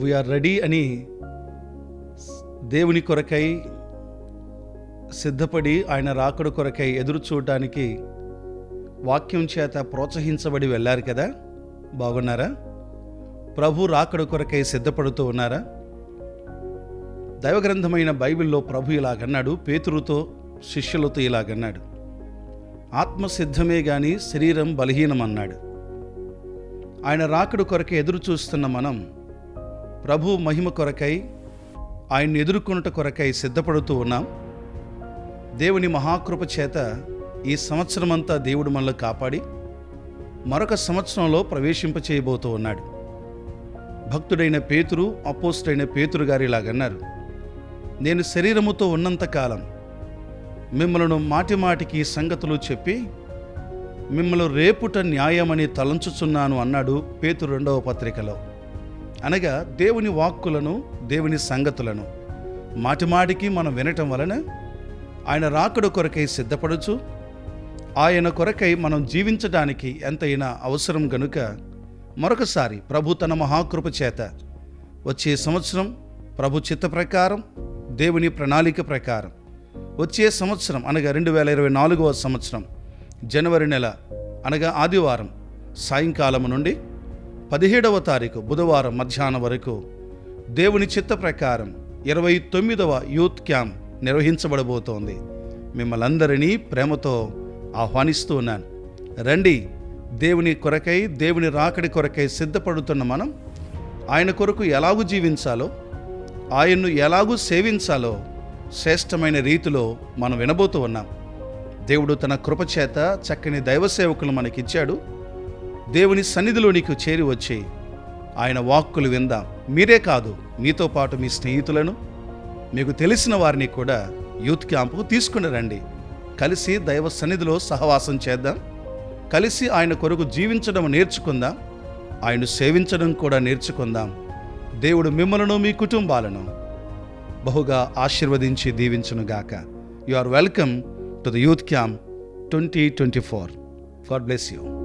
We are ready అని దేవుని కొరకై సిద్ధపడి ఆయన రాకడ కొరకై ఎదురు చూడటానికి వాక్యం చేత ప్రోత్సహించబడి వెళ్ళారు కదా? బాగున్నారా? ప్రభు రాకడ కొరకై సిద్ధపడుతూ ఉన్నారా? దైవగ్రంథమైన బైబిల్లో ప్రభు ఇలాగన్నాడు పేతురుతో శిష్యులతో ఇలాగన్నాడు. ఆత్మ సిద్ధమే గాని శరీరం బలహీనం అన్నాడు ఆయన రాకడు కొరకై ఎదురు చూస్తున్న మనం ప్రభు మహిమ కొరకై ఆయన్ని ఎదుర్కొనుట కొరకై సిద్ధపడుతూ ఉన్నాం. దేవుని మహాకృప చేత ఈ సంవత్సరమంతా దేవుడు మనల్ని కాపాడి మరొక సంవత్సరంలో ప్రవేశింపచేయబోతూ ఉన్నాడు. భక్తుడైన పేతురు అపోస్టైన పేతురు గారు ఇలాగన్నారు. నేను శరీరముతో ఉన్నంతకాలం మిమ్మలను మాటిమాటికి సంగతులు చెప్పి మిమ్మల్ని రేపుట న్యాయమని తలంచుచున్నాను అన్నాడు పేతురు రెండవ పత్రికలో. అనగా దేవుని వాక్కులను దేవుని సంగతులను మాటిమాటికి మనం వినటం వలన ఆయన రాకడు కొరకై సిద్ధపడుచు ఆయన కొరకై మనం జీవించడానికి ఎంతైనా అవసరం గనుక మరొకసారి ప్రభు తన మహాకృప చేత వచ్చే సంవత్సరం ప్రభు చిత్త ప్రకారం దేవుని ప్రణాళిక ప్రకారం వచ్చే సంవత్సరం అనగా రెండు వేల ఇరవై నాలుగవ సంవత్సరం జనవరి నెల అనగా ఆదివారం సాయంకాలం నుండి పదిహేడవ తారీఖు బుధవారం మధ్యాహ్నం వరకు దేవుని చిత్త ప్రకారం ఇరవై తొమ్మిదవ యూత్ క్యాంప్ నిర్వహించబడబోతోంది. మిమ్మల్ందరినీ ప్రేమతో ఆహ్వానిస్తూ ఉన్నాను. రండి దేవుని కొరకై దేవుని రాకడి కొరకై సిద్ధపడుతున్న మనం ఆయన కొరకు ఎలాగూ జీవించాలో ఆయన్ను ఎలాగూ సేవించాలో శ్రేష్టమైన రీతిలో మనం వినబోతూ ఉన్నాం. దేవుడు తన కృపచేత చక్కని దైవ సేవకులు మనకిచ్చాడు. దేవుని సన్నిధిలోనికి చేరి వచ్చి ఆయన వాక్కులు విందాం. మీరే కాదు మీతో పాటు మీ స్నేహితులను మీకు తెలిసిన వారిని కూడా యూత్ క్యాంపుకు తీసుకుని రండి. కలిసి దైవ సన్నిధిలో సహవాసం చేద్దాం. కలిసి ఆయన కొరకు జీవించడం నేర్చుకుందాం. ఆయన సేవించడం కూడా నేర్చుకుందాం. దేవుడు మిమ్మలను మీ కుటుంబాలను బహుగా ఆశీర్వదించి దీవించునుగాక you are welcome to the youth camp twenty twenty four God bless you